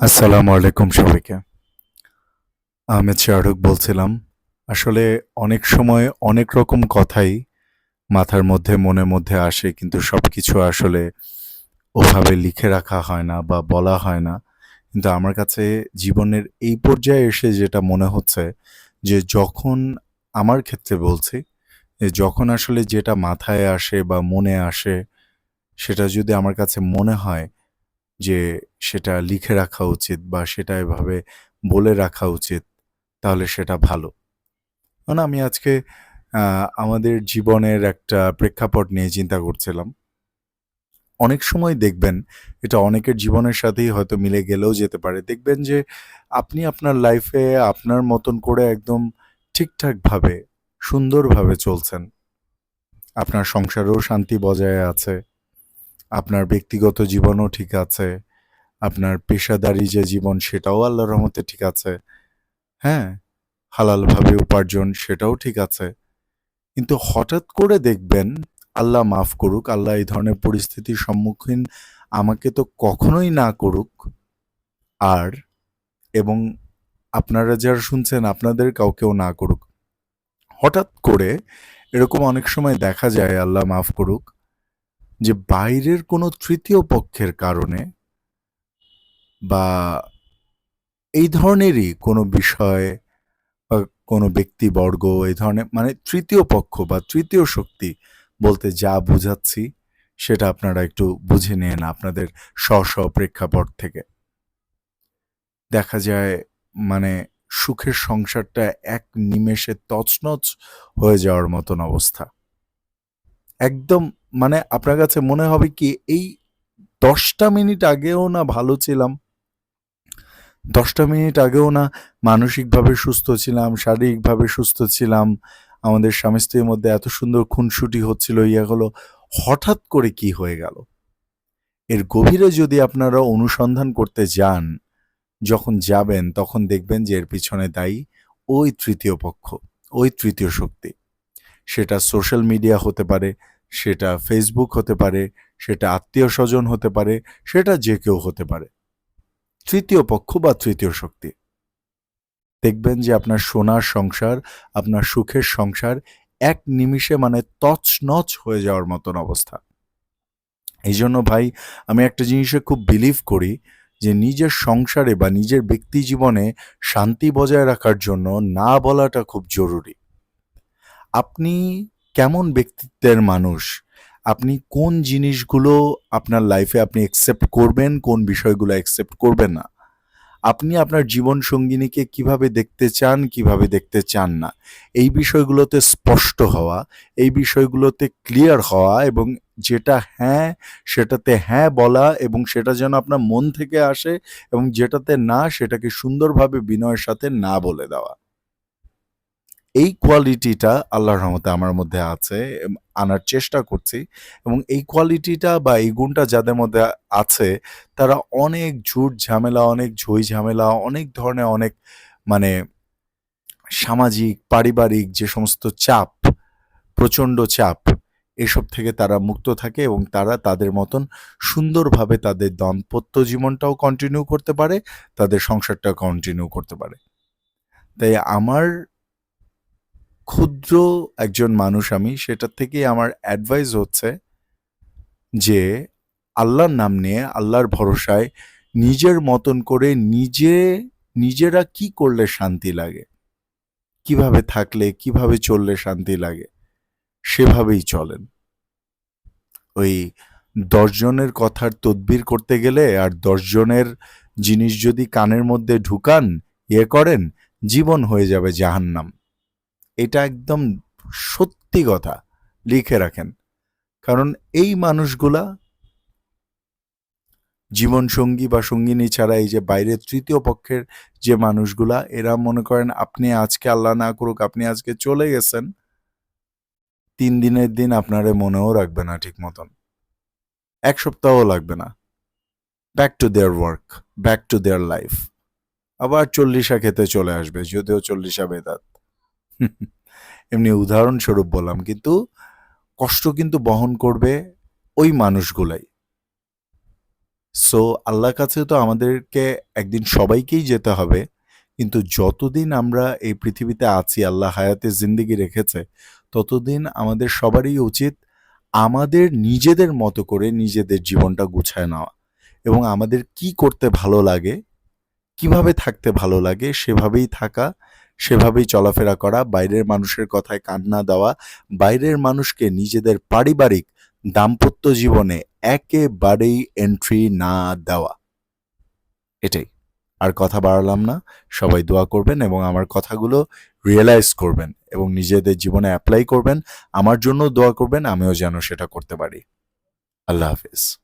আসসালামু আলাইকুম সবাইকে। আমি শাহরুখ বলছিলাম। আসলে অনেক সময় অনেক রকম কথাই মাথার মধ্যে, মনের মধ্যে আসে, কিন্তু সব কিছু আসলে ওভাবে লিখে রাখা হয় না বা বলা হয় না। কিন্তু আমার কাছে জীবনের এই পর্যায়ে এসে যেটা মনে হচ্ছে যে, যখন আমার ক্ষেত্রে বলছি, যে যখন আসলে যেটা মাথায় আসে বা মনে আসে, সেটা যদি আমার কাছে মনে হয় যে সেটা লিখে রাখা উচিত বা সেটা এভাবে বলে রাখা উচিত, তাহলে সেটা ভালো। মানে আমি আজকে আমাদের জীবনের একটা প্রেক্ষাপট নিয়ে চিন্তা করছিলাম। অনেক সময় দেখবেন, এটা অনেকের জীবনের সাথেই হয়তো মিলে গেলেও যেতে পারে। দেখবেন যে আপনি আপনার লাইফে আপনার মতন করে একদম ঠিকঠাকভাবে সুন্দরভাবে চলছেন। আপনার সংসারেও শান্তি বজায় আছে। আপনার ব্যক্তিগত জীবনও ঠিক আছে, আপনার পেশাদারি যে জীবন সেটাও আল্লাহর রহমতে ঠিক আছে হ্যাঁ হালালভাবে উপার্জন সেটাও ঠিক আছে। কিন্তু হঠাৎ করে দেখবেন, আল্লাহ মাফ করুক, আল্লাহ এই ধরনের পরিস্থিতির সম্মুখীন আমাকে তো কখনোই না করুক, আর, এবং আপনারা যারা শুনছেন, আপনাদের কাউকেও না করুক। হঠাৎ করে এরকম অনেক সময় দেখা যায়, আল্লাহ মাফ করুক যে বাইরের কোনো তৃতীয় পক্ষের কারণে বা এই ধরনেরই কোনো বিষয় বা কোনো ব্যক্তিবর্গ, এই ধরনের মানে তৃতীয় পক্ষ বা তৃতীয় শক্তি বলতে যা বুঝাচ্ছি সেটা আপনারা একটু বুঝে নেন আপনাদের স্ব স্ব প্রেক্ষাপট থেকে। দেখা যায় মানে সুখের সংসারটা এক নিমেষে তছনছ হয়ে যাওয়ার মতন অবস্থা। একদম মানে আপনার কাছে মনে হবে কি, এই দশটা মিনিট আগেও না ভালো ছিলাম। দশটা মিনিট আগেও না মানসিকভাবে সুস্থ ছিলাম, শারীরিকভাবে সুস্থ ছিলাম। আমাদের স্বামী স্ত্রীর মধ্যে এত সুন্দর খুনসুটি হচ্ছিল, ইয়া হলো, হঠাৎ করে কি হয়ে গেল? এর গভীরে যদি আপনারা অনুসন্ধান করতে যান, যখন যাবেন তখন দেখবেন যে এর পিছনে দায়ী ওই তৃতীয় পক্ষ, ওই তৃতীয় শক্তি। সেটা সোশ্যাল মিডিয়া হতে পারে সেটা ফেসবুক হতে পারে, সেটা আত্মীয় স্বজন হতে পারে, সেটা যে কেউ হতে পারে। তৃতীয় পক্ষ বা তৃতীয় শক্তি। দেখবেন যে আপনার সোনার সংসার, আপনার সুখের সংসার এক নিমিষে মানে তছনছ হয়ে যাওয়ার মতন অবস্থা। এই জন্য ভাই, আমি একটা জিনিসে খুব বিলিভ করি যে নিজের সংসারে বা নিজের ব্যক্তি জীবনে শান্তি বজায় রাখার জন্য না বলাটা খুব জরুরি। আপনি কেমন ব্যক্তিত্বের মানুষ? আপনি কোন জিনিসগুলো আপনার লাইফে আপনি অ্যাকসেপ্ট করবেন, কোন বিষয়গুলো অ্যাকসেপ্ট করবেন না? আপনি আপনার জীবন সঙ্গিনীকে কীভাবে দেখতে চান, কীভাবে দেখতে চান না? এই বিষয়গুলোতে স্পষ্ট হওয়া, এই বিষয়গুলোতে ক্লিয়ার হওয়া এবং যেটা হ্যাঁ সেটাতে হ্যাঁ বলা এবং সেটা যেন আপনার মন থেকে আসে এবং যেটাতে না, সেটাকে সুন্দরভাবে বিনয়ের সাথে না বলে দেওয়া। এই কোয়ালিটিটা আল্লাহর রহমতে আমার মধ্যে আছে আনার চেষ্টা করছি এবং এই কোয়ালিটিটা বা এই গুণটা যাদের মধ্যে আছে, তারা অনেক ঝুট ঝামেলা, অনেক ঝই ঝামেলা, অনেক ধরনের অনেক মানে সামাজিক, পারিবারিক যে সমস্ত চাপ, প্রচণ্ড চাপ, এসব থেকে তারা মুক্ত থাকে এবং তারা তাদের মতন সুন্দরভাবে তাদের দাম্পত্য জীবনটাও কন্টিনিউ করতে পারে, তাদের সংসারটাও কন্টিনিউ করতে পারে। তাই আমার ক্ষুদ্র একজন মানুষ আমি সেটার থেকে আমার অ্যাডভাইস হচ্ছে যে আল্লাহর নাম নিয়ে, আল্লাহর ভরসায় নিজের মতন করে নিজে, নিজেরা কি করলে শান্তি লাগে? কীভাবে থাকলে, কীভাবে চললে শান্তি লাগে? সেভাবেই চলেন। ওই দশজনের কথার তদবির করতে গেলে আর দশজনের জিনিস যদি কানের মধ্যে ঢুকান ইয়ে করেন, জীবন হয়ে যাবে জাহান্নাম। এটা একদম সত্যি কথা লিখে রাখেন। কারণ এই মানুষগুলা জীবন সঙ্গী বা সঙ্গিনী ছাড়া এই যে বাইরের তৃতীয় পক্ষের যে মানুষগুলা, এরা মনে করেন আপনি আজকে আল্লাহ না করুক, আপনি আজকে চলে গেছেন, তিন দিনের দিন আপনারে মনেও রাখবে না ঠিক মতন। এক সপ্তাহও লাগবে না। Back to their work back to their life আবার চল্লিশা খেতে চলে আসবে, যদিও চল্লিশা বেদাত। এমনি উদাহরণস্বরূপ বললাম, কিন্তু কষ্ট কিন্তু বহন করবে ওই মানুষগুলাই। সো আল্লাহর কাছে তো আমাদেরকে একদিন সবাইকেই যেতে হবে, কিন্তু যতদিন আমরা এই পৃথিবীতে আছি, আল্লাহ হায়াতে জিন্দিগি রেখেছে, ততদিন আমাদের সবারই উচিত আমাদের নিজেদের মতো করে নিজেদের জীবনটা গুছায় নেওয়া। এবং আমাদের কি করতে ভালো লাগে, কীভাবে থাকতে ভালো লাগে, সেভাবেই থাকা সেভাবেই চলাফেরা করা, বাইরের মানুষের কথায় কান না দেওয়া, বাইরের মানুষকে নিজেদের পারিবারিক দাম্পত্য জীবনে একেবারেই এন্ট্রি না দেওয়া। এটাই। আর কথা বাড়ালাম না, সবাই দোয়া করবেন এবং আমার কথাগুলো রিয়েলাইজ করবেন এবং নিজেদের জীবনে অ্যাপ্লাই করবেন। আমার জন্য দোয়া করবেন, আমিও যেন সেটা করতে পারি। আল্লাহ হাফিজ।